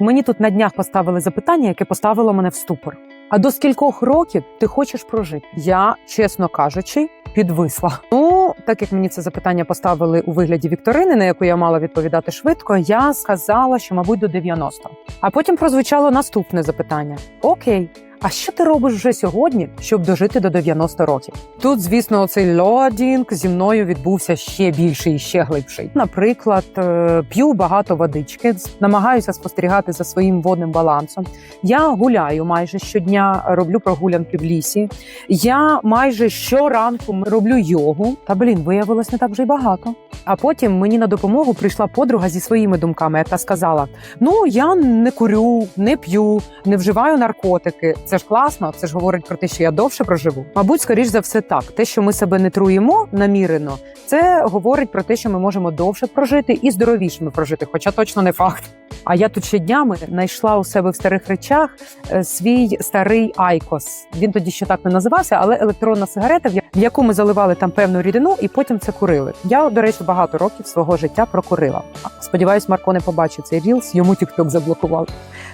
Мені тут на днях поставили запитання, яке поставило мене в ступор. А до скількох років ти хочеш прожити? Я, чесно кажучи, підвисла. Ну, так як мені це запитання поставили у вигляді вікторини, на яку я мала відповідати швидко, я сказала, що, мабуть, до 90. А потім прозвучало наступне запитання: Окей. А що ти робиш вже сьогодні, щоб дожити до 90 років? Тут, звісно, оцей лодінг зі мною відбувся ще більший і ще глибший. Наприклад, е, п'ю багато водички, намагаюся спостерігати за своїм водним балансом. Я гуляю майже щодня, роблю прогулянки в лісі. Я майже щоранку роблю йогу. Та блін, виявилось не так вже й багато. А потім мені на допомогу прийшла подруга зі своїми думками, яка сказала: Ну я не курю, не п'ю, не вживаю наркотики. Це ж класно. Це ж говорить про те, що я довше проживу. Мабуть, скоріш за все, так. Те, що ми себе не труїмо намірено, це говорить про те, що ми можемо довше прожити і здоровішими прожити, хоча точно не факт. А я тут ще днями знайшла у себе в старих речах е, свій старий Айкос. Він тоді ще так не називався, але електронна сигарета, в яку ми заливали там певну рідину і потім це курили. Я, до речі, багато років свого життя прокурила. Сподіваюсь, Марко не побачить цей рілс, йому тікток заблокував.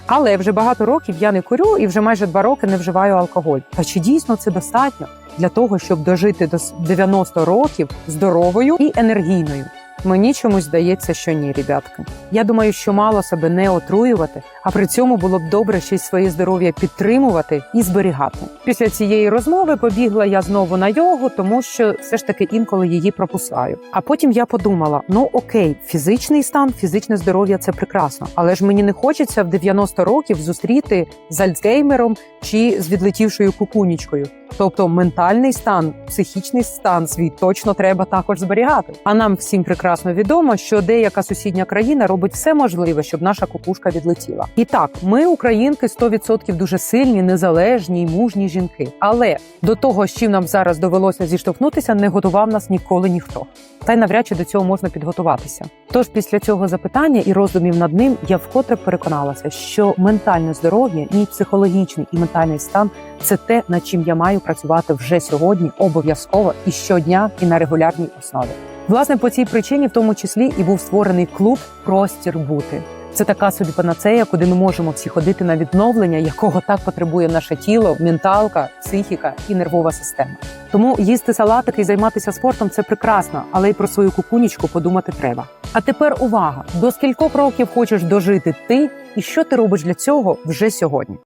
Але вже багато років я не курю і вже майже два роки не вживаю алкоголь. Та чи дійсно це достатньо для того, щоб дожити до с- 90 років здоровою і енергійною? Мені чомусь здається, що ні, ребятки. Я думаю, що мало себе не отруювати, а при цьому було б добре ще своє здоров'я підтримувати і зберігати. Після цієї розмови побігла я знову на йогу, тому що все ж таки інколи її пропускаю. А потім я подумала: ну окей, фізичний стан, фізичне здоров'я це прекрасно, але ж мені не хочеться в 90 років зустріти з Альцгеймером чи з відлетівшою кукунічкою. Тобто ментальний стан, психічний стан свій точно треба також зберігати. А нам всім прекрасно відомо, що деяка сусідня країна робить все можливе, щоб наша кукушка відлетіла. І так, ми, українки, 100% дуже сильні, незалежні й мужні жінки. Але до того, з чим нам зараз довелося зіштовхнутися, не готував нас ніколи ніхто. Та й навряд чи до цього можна підготуватися. Тож після цього запитання і роздумів над ним я вкотре переконалася, що ментальне здоров'я, мій психологічний і ментальний стан це те, над чим я маю працювати вже сьогодні, обов'язково і щодня, і на регулярній основі. Власне, по цій причині, в тому числі, і був створений клуб Простір бути. Це така собі панацея, куди ми можемо всі ходити на відновлення, якого так потребує наше тіло, менталка, психіка і нервова система. Тому їсти салатики і займатися спортом це прекрасно, але й про свою кукунічку подумати треба. А тепер увага: до скількох років хочеш дожити ти, і що ти робиш для цього вже сьогодні?